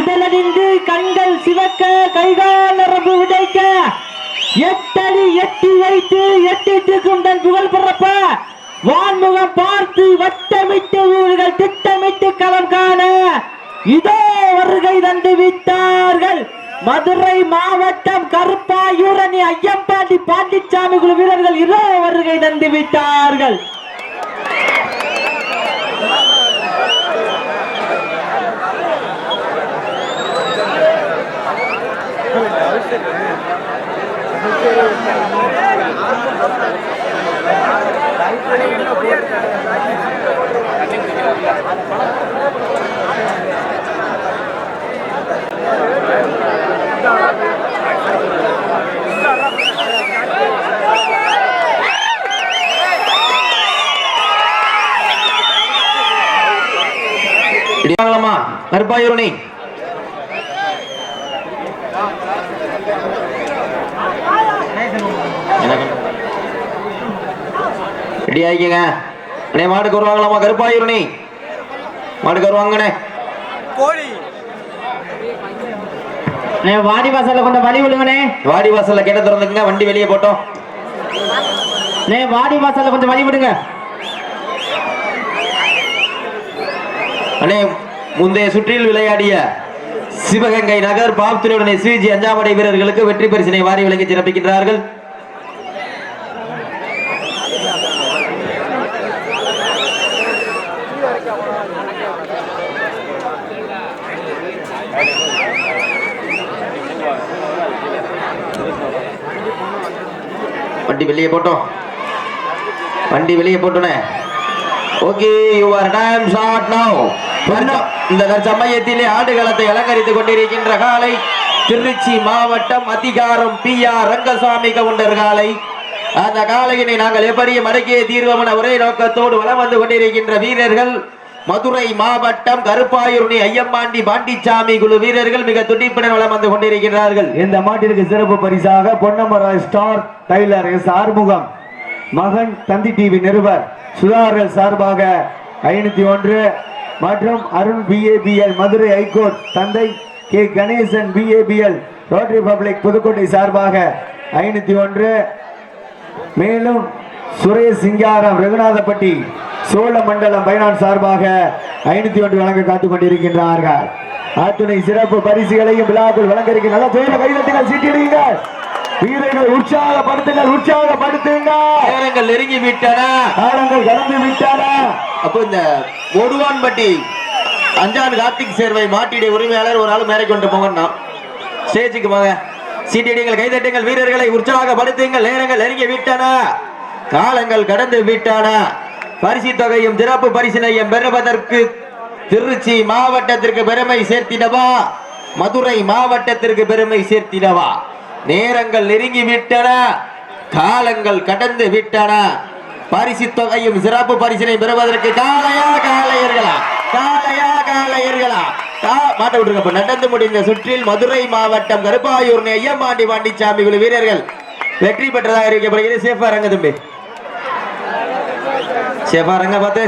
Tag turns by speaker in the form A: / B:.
A: உடலணிந்து கண்கள் சிவக்க கைகால் நரம்பு உடைக்க எட்டடி எட்டி வைத்து எட்டிட்டுக்கும் தன் புகழ் பிறப்ப வான்முகம் பார்த்து வட்டமிட்டு ஊர்கள் திட்டமிட்டு களம் காண இதோ வருகை தந்து விட்டார்கள். மதுரை மாவட்டம் கருப்பாயூரணி ஐயம்பாண்டி பாண்டிச்சாமி குழு வீரர்கள் இதோ வருகை தந்து விட்டார்கள்.
B: இடியாங்களம்மா கருப்பாயூரணி ரெடி ஆகிக்கங்க அண்ணே மாட்டுக்கு வருவாங்களாமா கருப்பாயூரணி மாட்டுக்கு வருவாங்கண்ணே.
A: அண்ணே, வாடி வாசல்ல கொண்ட வழி விடுங்கண்ணே
B: வாடி வாசல்ல கேட்ட திறந்துக்குங்க வண்டி வெளியே போட்டோம்.
A: அண்ணே, வாடி வாசல்ல கொஞ்சம் வழி விடுங்க.
B: அண்ணே முந்தைய சுற்றில் விளையாடிய சிவகங்கை நகர் பாப்துரையுடனே சிஜி அஞ்சாமடை வீரர்களுக்கு வெற்றி பரிசினை வாரி வழங்கி சிறப்பிக்கின்றார்கள். வண்டி வெளியே போட்டோம். வண்டி வெளியே போட்டோனே. Okay your time short now இந்த சமயத்திலே ஆடுகளத்தை அலங்கரித்துக் கொண்டிருக்கின்ற காலை திருச்சி மாவட்டம் அதிகாரம் பி ஆர் ரங்கசாமி கவுண்டர் காலை. அந்த காலையினை நாங்கள் எப்படியும் அடக்கிய தீர்வம் என ஒரே நோக்கத்தோடு வலம் வந்து கொண்டிருக்கின்ற வீரர்கள் மதுரை மாவட்டம் கருப்பாயூரணி ஐயம்பாண்டி பாண்டிச்சாமி குழு வீரர்கள் மிக துடிப்புடன் வளம் வந்து கொண்டிருக்கிறார்கள்
C: இந்த மாட்டிற்கு சிறப்பு பரிசாக பொன்னமர ஸ்டார் டைலர் எஸ் ஆறுமுகம் மகன் தந்தி டிவி நிருபர் சுதாகர் சார்பாக ஐநூத்தி ஒன்று மற்றும் Arun BABL Madurai high court தந்தை K Ganesan BABL rotary public Pudukkottai சார்பாக ஐநூத்தி ஒன்று. மேலும் சுரேஷ் சிங்காரம் ரகுநாதப்பட்டி சோழ மண்டலம் பைனான் சார்பாக ஐநூத்தி ஒன்று வழங்க காத்துக் கொண்டிருக்கின்றார்கள். அத்துணை சிறப்பு பரிசுகளையும் விழாக்குள் வழங்க இருக்கின்ற நல்ல பேர கைதட்டுங்கள் சீட்டிடுங்கள். வீரர்கள் உற்சாகப்படுத்துங்கள் உற்சாகப்படுத்துங்கள்.
B: நேரங்கள் நெருங்கி விட்டன
C: காலங்கள் கடந்து விட்டன
B: அப்போ இந்த ஒடுவான்பட்டி அஞ்சான் கார்த்திக் சேர்வை மாட்டிடைய உரிமையாளர் ஒரு ஆள் மேலே கொண்டு போங்கண்ணா ஸ்டேஜுக்கு போங்க. சீட்டிடுங்கள் கைதட்டுங்கள் வீரர்களை உற்சாகப்படுத்துங்கள். நேரங்கள் நெருங்கி விட்டன காலங்கள் கடந்து விட்டன பரிசு தொகையும் சிறப்பு பரிசினையும் பெறுவதற்கு திருச்சி மாவட்டத்திற்கு பெருமை சேர்த்திடவா? மதுரை மாவட்டத்திற்கு பெருமை சேர்த்திடவா? நேரங்கள் நெருங்கி விட்டன காலங்கள் கடந்து விட்டன. பரிசு தொகையும் சிறப்பு பரிசினை பெறுவதற்கு காலையா காலையர்களா காலையா காலையர்களா மாட்ட விட்டுருங்க நடந்து முடிந்த சுற்றில் மதுரை மாவட்டம் கருப்பாயூர் ஐயம்பாண்டி பாண்டிச்சாமி குழு வீரர்கள் வெற்றி பெற்றதாக அறிவிக்கப்படுகிறது. சேஃபா ரங்க தம்பி. சேஃபா ரங்க பார்த்து